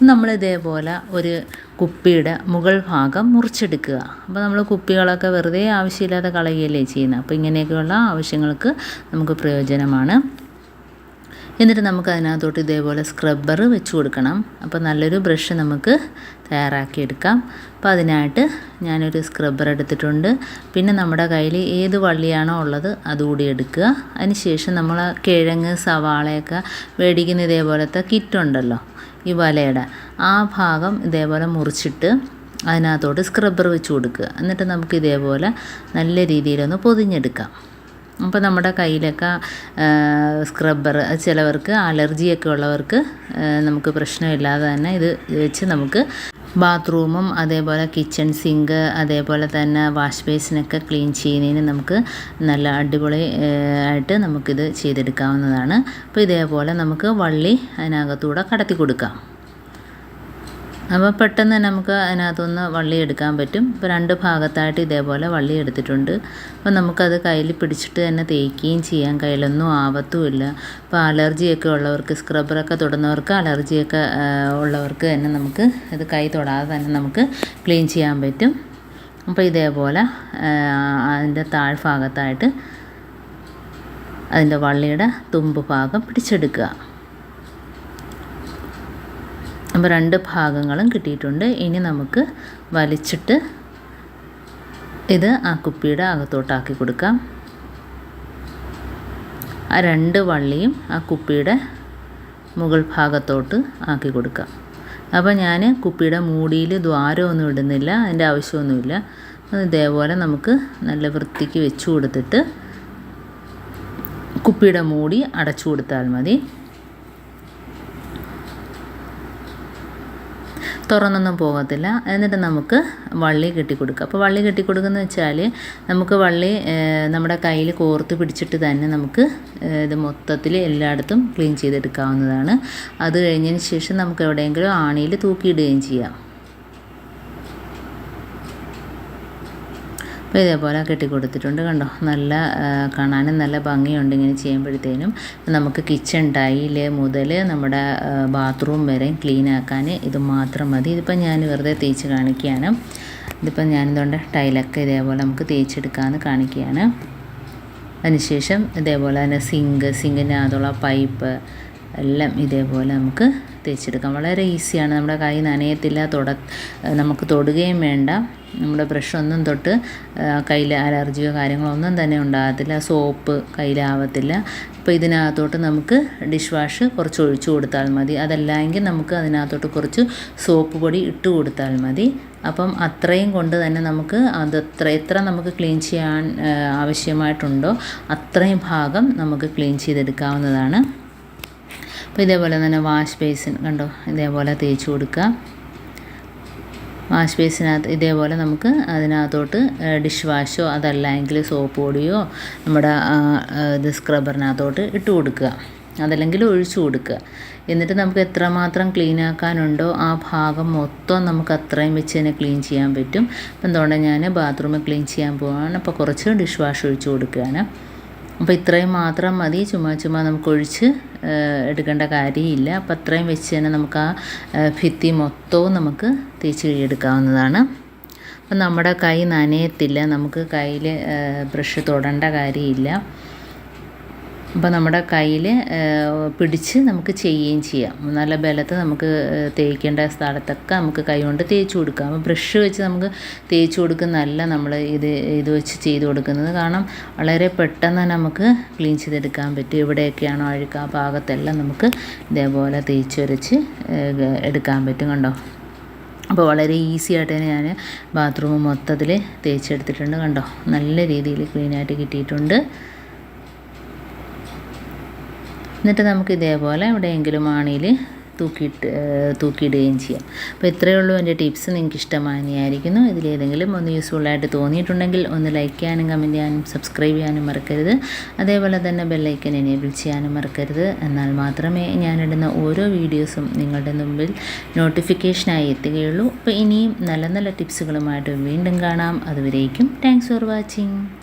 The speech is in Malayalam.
നമ്മൾ ഇതേപോലെ ഒരു കുപ്പിയുടെ മുകൾ ഭാഗം മുറിച്ചെടുക്കുക. അപ്പോൾ നമ്മൾ കുപ്പികളൊക്കെ വെറുതെ ആവശ്യമില്ലാതെ കളയുകയല്ലേ ചെയ്യുന്നത് അപ്പോൾ ഇങ്ങനെയൊക്കെയുള്ള ആവശ്യങ്ങൾക്ക് നമുക്ക് പ്രയോജനമാണ്. എന്നിട്ട് നമുക്ക് അതിനകത്തോട്ട് ഇതേപോലെ സ്ക്രബ്ബർ വെച്ച് കൊടുക്കണം. അപ്പോൾ നല്ലൊരു ബ്രഷ് നമുക്ക് തയ്യാറാക്കിയെടുക്കാം. അപ്പോൾ അതിനായിട്ട് ഞാനൊരു സ്ക്രബ്ബർ എടുത്തിട്ടുണ്ട്. പിന്നെ നമ്മുടെ കയ്യിൽ ഏത് വള്ളിയാണോ ഉള്ളത് അതുകൂടി എടുക്കുക. അതിന് ശേഷം നമ്മൾ കിഴങ്ങ് സവാളയൊക്കെ മേടിക്കുന്ന ഇതേപോലത്തെ കിറ്റുണ്ടല്ലോ ഈ വലയുടെ ആ ഭാഗം ഇതേപോലെ മുറിച്ചിട്ട് അതിനകത്തോട്ട് സ്ക്രബ്ബർ വെച്ച് കൊടുക്കുക. എന്നിട്ട് നമുക്ക് ഇതേപോലെ നല്ല രീതിയിലൊന്ന് പൊതിഞ്ഞെടുക്കാം. അപ്പോൾ നമ്മുടെ കയ്യിലൊക്കെ സ്ക്രബ്ബർ ചിലവർക്ക് അലർജിയൊക്കെ ഉള്ളവർക്ക് നമുക്ക് പ്രശ്നമില്ലാതെ തന്നെ ഇത് വെച്ച് നമുക്ക് ബാത്റൂമും അതേപോലെ കിച്ചൺ സിങ്ക് അതേപോലെ തന്നെ വാഷ് ബേസിനൊക്കെ ക്ലീൻ ചെയ്യുന്നതിന് നമുക്ക് നല്ല അടിപൊളി ആയിട്ട് നമുക്കിത് ചെയ്തെടുക്കാവുന്നതാണ്. അപ്പോൾ ഇതേപോലെ നമുക്ക് വള്ളി അതിനകത്തൂടെ കടത്തി കൊടുക്കാം. അപ്പോൾ പെട്ടെന്ന് തന്നെ നമുക്ക് അതിനകത്തുനിന്ന് വള്ളി എടുക്കാൻ പറ്റും. ഇപ്പോൾ രണ്ട് ഭാഗത്തായിട്ട് ഇതേപോലെ വള്ളി എടുത്തിട്ടുണ്ട്. അപ്പോൾ നമുക്കത് കയ്യിൽ പിടിച്ചിട്ട് തന്നെ തേക്കുകയും ചെയ്യാം. കയ്യിലൊന്നും ആവത്തുമില്ല അപ്പോൾ അലർജിയൊക്കെ ഉള്ളവർക്ക് സ്ക്രബറൊക്കെ തൊടുന്നവർക്ക് അലർജിയൊക്കെ ഉള്ളവർക്ക് തന്നെ നമുക്ക് ഇത് കൈ തൊടാതെ തന്നെ നമുക്ക് ക്ലീൻ ചെയ്യാൻ പറ്റും. അപ്പോൾ ഇതേപോലെ അതിന്റെ താഴ്ഭാഗത്തായിട്ട് അതിന്റെ വള്ളിയുടെ തുമ്പ് ഭാഗം പിടിച്ചെടുക്കുക. അപ്പോൾ രണ്ട് ഭാഗങ്ങളും കിട്ടിയിട്ടുണ്ട്. ഇനി നമുക്ക് വലിച്ചിട്ട് ഇത് ആ കുപ്പിയുടെ അകത്തോട്ടാക്കി കൊടുക്കാം. ആ രണ്ട് വള്ളിയും ആ കുപ്പിയുടെ മുകൾ ഭാഗത്തോട്ട് ആക്കി കൊടുക്കാം. അപ്പോൾ ഞാൻ കുപ്പിയുടെ മൂടിയിൽ ദ്വാരമൊന്നും ഇടുന്നില്ല അതിന്റെ ആവശ്യമൊന്നുമില്ല. ഇതേപോലെ നമുക്ക് നല്ല വൃത്തിക്ക് വെച്ച് കൊടുത്തിട്ട് കുപ്പിയുടെ മൂടി അടച്ചു കൊടുത്താൽ മതി. തുറന്നൊന്നും പോകത്തില്ല. എന്നിട്ട് നമുക്ക് വള്ളി കെട്ടിക്കൊടുക്കുക അപ്പോൾ വള്ളി കെട്ടിക്കൊടുക്കുന്ന വെച്ചാൽ നമുക്ക് വള്ളി നമ്മുടെ കയ്യിൽ കോർത്ത് പിടിച്ചിട്ട് തന്നെ നമുക്ക് ഇത് മൊത്തത്തിൽ എല്ലായിടത്തും ക്ലീൻ ചെയ്തെടുക്കാവുന്നതാണ്. അത് കഴിഞ്ഞതിന് ശേഷം നമുക്ക് എവിടെയെങ്കിലും ആണിയിൽ തൂക്കിയിടുകയും ചെയ്യാം. അപ്പോൾ ഇതേപോലെ കെട്ടിക്കൊടുത്തിട്ടുണ്ട് കണ്ടോ? നല്ല കാണാനും നല്ല ഭംഗിയുണ്ട് ഇങ്ങനെ ചെയ്യുമ്പോഴത്തേനും. നമുക്ക് കിച്ചൺ ടൈൽ മുതൽ നമ്മുടെ ബാത്റൂം വരെ ക്ലീൻ ആക്കാൻ ഇത് മാത്രം മതി. ഇതിപ്പോൾ ഞാൻ വെറുതെ തേച്ച് കാണിക്കുകയാണ്. ഇതിപ്പോൾ ഞാനിതുകൊണ്ട് ടൈലൊക്കെ ഇതേപോലെ നമുക്ക് തേച്ചെടുക്കാമെന്ന് കാണിക്കുകയാണ്. അതിനുശേഷം ഇതേപോലെ തന്നെ സിങ്ക് സിങ്കിന്റെ അതുള്ള പൈപ്പ് എല്ലാം ഇതേപോലെ നമുക്ക് തേച്ചെടുക്കാം വളരെ ഈസിയാണ്. നമ്മുടെ കൈ നനയത്തില്ല തൊട നമുക്ക് തൊടുകയും വേണ്ട. നമ്മുടെ ബ്രഷ് ഒന്നും തൊട്ട് കയ്യിൽ അലർജിയോ കാര്യങ്ങളോ ഒന്നും തന്നെ ഉണ്ടാകത്തില്ല. സോപ്പ് കയ്യിലാവത്തില്ല. അപ്പോൾ ഇതിനകത്തോട്ട് നമുക്ക് ഡിഷ് വാഷ് കുറച്ച് ഒഴിച്ചു കൊടുത്താൽ മതി. അതല്ലെങ്കിൽ നമുക്ക് അതിനകത്തോട്ട് കുറച്ച് സോപ്പ് പൊടി ഇട്ട് കൊടുത്താൽ മതി. അപ്പം അത്രയും കൊണ്ട് തന്നെ നമുക്ക് അതത്ര എത്ര എത്ര നമുക്ക് ക്ലീൻ ചെയ്യാൻ ആവശ്യമായിട്ടുണ്ടോ അത്രയും ഭാഗം നമുക്ക് ക്ലീൻ ചെയ്തെടുക്കാവുന്നതാണ്. അപ്പോൾ ഇതേപോലെ തന്നെ വാഷ് ബേസിൻ കണ്ടോ? ഇതേപോലെ തേച്ച് കൊടുക്കുക. വാഷ് ബേസിനകത്ത് ഇതേപോലെ നമുക്ക് അതിനകത്തോട്ട് ഡിഷ് വാഷോ അതല്ലെങ്കിൽ സോപ്പ് പൊടിയോ നമ്മുടെ ഇത് സ്ക്രബറിനകത്തോട്ട് ഇട്ട് കൊടുക്കുക. അതല്ലെങ്കിൽ ഒഴിച്ചു കൊടുക്കുക. എന്നിട്ട് നമുക്ക് എത്രമാത്രം ക്ലീൻ ആക്കാനുണ്ടോ ആ ഭാഗം മൊത്തം നമുക്ക് അത്രയും വെച്ച് തന്നെ ക്ലീൻ ചെയ്യാൻ പറ്റും. അപ്പം എന്തുകൊണ്ട് ഞാൻ ബാത്റൂമിൽ ക്ലീൻ ചെയ്യാൻ പോവാണ്. അപ്പോൾ കുറച്ച് ഡിഷ് വാഷ് ഒഴിച്ചു കൊടുക്കുകയാണ്. അപ്പോൾ ഇത്രയും മാത്രം മതി. ചുമ്മാ ചുമ്മാ നമുക്ക് ഒഴിച്ച് എടുക്കേണ്ട കാര്യമില്ല. അപ്പോൾ അത്രയും വെച്ച് തന്നെ നമുക്ക് ആ ഭിത്തി മൊത്തവും നമുക്ക് തേച്ച് കഴിയെടുക്കാവുന്നതാണ് അപ്പം നമ്മുടെ കൈ നനയത്തില്ല. നമുക്ക് കയ്യിൽ ബ്രഷ് തൊടേണ്ട കാര്യമില്ല. അപ്പോൾ നമ്മുടെ കയ്യിൽ പിടിച്ച് നമുക്ക് ചെയ്യുകയും ചെയ്യാം. നല്ല ബലത്ത് നമുക്ക് തേക്കേണ്ട സ്ഥലത്തൊക്കെ നമുക്ക് കൈ കൊണ്ട് തേച്ച് കൊടുക്കാം. അപ്പോൾ ബ്രഷ് വെച്ച് നമുക്ക് തേച്ച് കൊടുക്കുന്നതല്ല നമ്മൾ ഇത് ഇത് വെച്ച് ചെയ്ത് കൊടുക്കുന്നത്. കാരണം വളരെ പെട്ടെന്ന് നമുക്ക് ക്ലീൻ ചെയ്തെടുക്കാൻ പറ്റും. എവിടെയൊക്കെയാണോ അഴുക്ക് ആ ഭാഗത്തെല്ലാം നമുക്ക് ഇതേപോലെ തേച്ചുരച്ച് എടുക്കാൻ പറ്റും കണ്ടോ? അപ്പോൾ വളരെ ഈസി ആയിട്ട് തന്നെ ഞാൻ ബാത്റൂം മൊത്തത്തിൽ തേച്ചെടുത്തിട്ടുണ്ട് കണ്ടോ? നല്ല രീതിയിൽ ക്ലീനായിട്ട് കിട്ടിയിട്ടുണ്ട്. എന്നിട്ട് നമുക്ക് ഇതേപോലെ എവിടെയെങ്കിലും ആണിയിൽ തൂക്കിയിട്ട് തൂക്കിയിടുകയും ചെയ്യാം. അപ്പോൾ ഇത്രയേ ഉള്ളൂ എന്റെ ടിപ്സ്. നിങ്ങൾക്ക് ഇഷ്ടമായിരിക്കുന്നു ഇതിലേതെങ്കിലും ഒന്ന് യൂസ്ഫുൾ ആയിട്ട് തോന്നിയിട്ടുണ്ടെങ്കിൽ ഒന്ന് ലൈക്ക് ചെയ്യാനും കമന്റ് ചെയ്യാനും സബ്സ്ക്രൈബ് ചെയ്യാനും മറക്കരുത്. അതേപോലെ തന്നെ ബെല്ലൈക്കൻ എനേബിൾ ചെയ്യാനും മറക്കരുത്. എന്നാൽ മാത്രമേ ഞാനിടുന്ന ഓരോ വീഡിയോസും നിങ്ങളുടെ മുമ്പിൽ നോട്ടിഫിക്കേഷനായി എത്തുകയുള്ളൂ. അപ്പോൾ ഇനിയും നല്ല നല്ല ടിപ്സുകളുമായിട്ട് വീണ്ടും കാണാം. അതുവരേക്കും താങ്ക്സ് ഫോർ വാച്ചിങ്